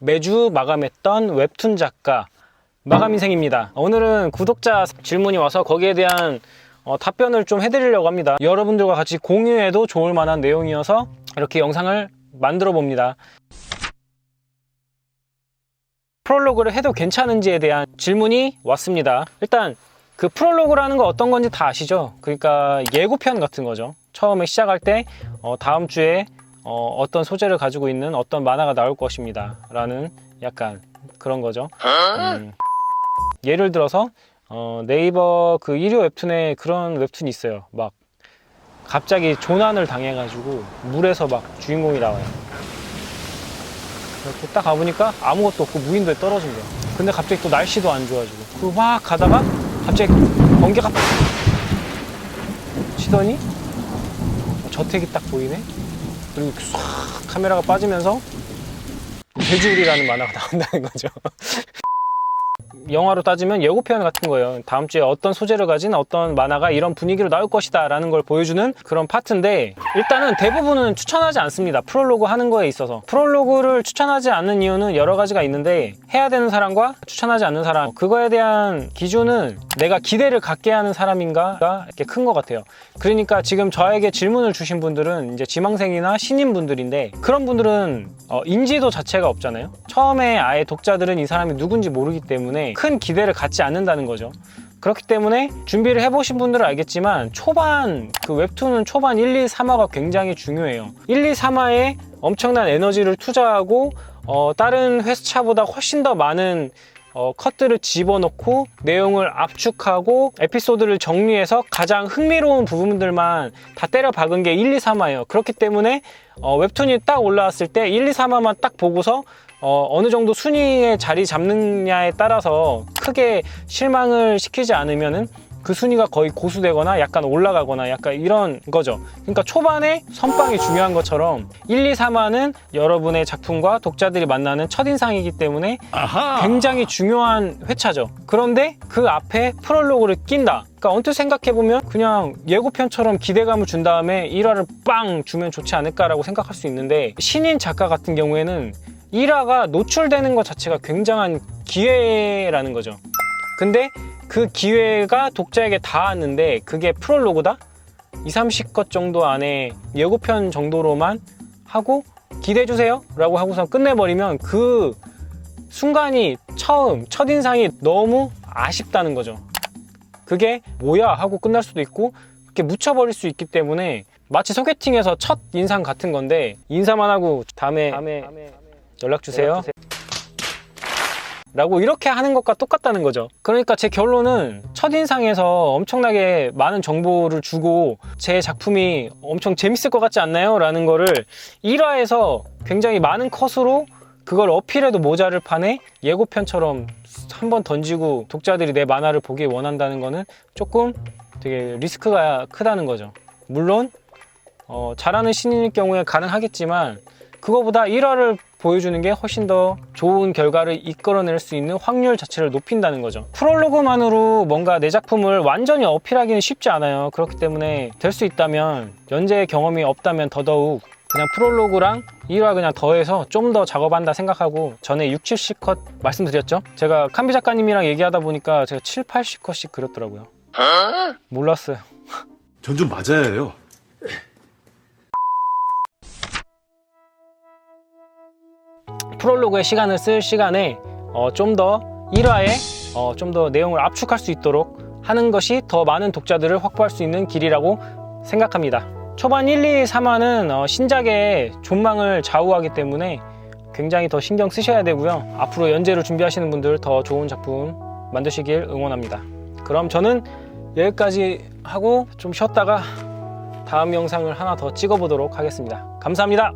매주 마감했던 웹툰 작가 마감 인생입니다. 오늘은 구독자 질문이 와서 거기에 대한 어, 답변을 좀 해드리려고 합니다. 여러분들과 같이 공유해도 좋을 만한 내용이어서 이렇게 영상을 만들어 봅니다. 프롤로그를 해도 괜찮은지에 대한 질문이 왔습니다. 일단 그 프롤로그라는 거 어떤 건지 다 아시죠? 그러니까 예고편 같은 거죠. 처음에 시작할 때 어, 다음 주에 어, 떤 소재를 가지고 있는 어떤 만화가 나올 것입니다. 라는 약간 그런 거죠. 음, 예를 들어서 어, 네이버 그 1위 웹툰에 그런 웹툰이 있어요. 막 갑자기 조난을 당해가지고 물에서 막 주인공이 나와요. 이렇게 딱 가보니까 아무것도 없고 무인도에 떨어진 거야. 근데 갑자기 또 날씨도 안 좋아지고. 그막 가다가 갑자기 번개가 팍 치더니 저택이 딱 보이네? 그리고 싹 카메라가 빠지면서 돼지우리라는 만화가 나온다는 거죠. 영화로 따지면 예고편 같은 거예요. 다음 주에 어떤 소재를 가진 어떤 만화가 이런 분위기로 나올 것이다 라는 걸 보여주는 그런 파트인데 일단은 대부분은 추천하지 않습니다. 프롤로그 하는 거에 있어서. 프롤로그를 추천하지 않는 이유는 여러 가지가 있는데 해야 되는 사람과 추천하지 않는 사람 그거에 대한 기준은 내가 기대를 갖게 하는 사람인가가 이렇게 큰 것 같아요. 그러니까 지금 저에게 질문을 주신 분들은 이제 지망생이나 신인 분들인데 그런 분들은 어, 인지도 자체가 없잖아요. 처음에 아예 독자들은 이 사람이 누군지 모르기 때문에 큰 기대를 갖지 않는다는 거죠. 그렇기 때문에 준비를 해보신 분들은 알겠지만 초반 그 웹툰은 초반 1, 2, 3화가 굉장히 중요해요. 1, 2, 3화에 엄청난 에너지를 투자하고 어, 다른 회차보다 훨씬 더 많은 어, 컷들을 집어넣고 내용을 압축하고 에피소드를 정리해서 가장 흥미로운 부분들만 다 때려 박은 게 1, 2, 3화예요. 그렇기 때문에 어, 웹툰이 딱 올라왔을 때 1, 2, 3화만 딱 보고서 어, 어느 정도 순위에 자리 잡느냐에 따라서 크게 실망을 시키지 않으면은 그 순위가 거의 고수되거나 약간 올라가거나 약간 이런 거죠. 그러니까 초반에 선빵이 중요한 것처럼 1, 2, 3화는 여러분의 작품과 독자들이 만나는 첫인상이기 때문에 굉장히 중요한 회차죠. 그런데 그 앞에 프롤로그를 낀다. 그러니까 언뜻 생각해보면 그냥 예고편처럼 기대감을 준 다음에 1화를 빵 주면 좋지 않을까라고 생각할 수 있는데 신인 작가 같은 경우에는 1화가 노출되는 것 자체가 굉장한 기회라는 거죠. 근데 그 기회가 독자에게 닿았는데 그게 프롤로그다? 2, 30컷 정도 안에 예고편 정도로만 하고 기대해주세요 라고 하고서 끝내버리면 그 순간이 처음, 첫인상이 너무 아쉽다는 거죠. 그게 뭐야 하고 끝날 수도 있고 이렇게 묻혀버릴 수 있기 때문에 마치 소개팅에서 첫 인상 같은 건데 인사만 하고 다음에, 연락 주세요. 라고 이렇게 하는 것과 똑같다는 거죠. 그러니까 제 결론은 첫인상에서 엄청나게 많은 정보를 주고 제 작품이 엄청 재밌을 것 같지 않나요? 라는 거를 1화에서 굉장히 많은 컷으로 그걸 어필해도 모자를 판에 예고편처럼 한번 던지고 독자들이 내 만화를 보길 원한다는 거는 조금 되게 리스크가 크다는 거죠. 물론 어, 잘하는 신인일 경우에 가능하겠지만 그거보다 1화를 보여주는 게 훨씬 더 좋은 결과를 이끌어낼 수 있는 확률 자체를 높인다는 거죠. 프롤로그만으로 뭔가 내 작품을 완전히 어필하기는 쉽지 않아요. 그렇기 때문에 될 수 있다면 연재 경험이 없다면 더더욱 그냥 프롤로그랑 1화 그냥 더해서 좀 더 작업한다 생각하고 전에 6, 70컷 말씀드렸죠? 제가 칸비 작가님이랑 얘기하다 보니까 제가 7, 80컷씩 그렸더라고요. 몰랐어요. 전 좀 맞아야 해요. 프롤로그에 시간을 쓸 시간에 어, 좀 더 1화에 어, 좀 더 내용을 압축할 수 있도록 하는 것이 더 많은 독자들을 확보할 수 있는 길이라고 생각합니다. 초반 1, 2, 3화는 어, 신작의 존망을 좌우하기 때문에 굉장히 더 신경 쓰셔야 되고요. 앞으로 연재를 준비하시는 분들 더 좋은 작품 만드시길 응원합니다. 그럼 저는 여기까지 하고 좀 쉬었다가 다음 영상을 하나 더 찍어보도록 하겠습니다. 감사합니다.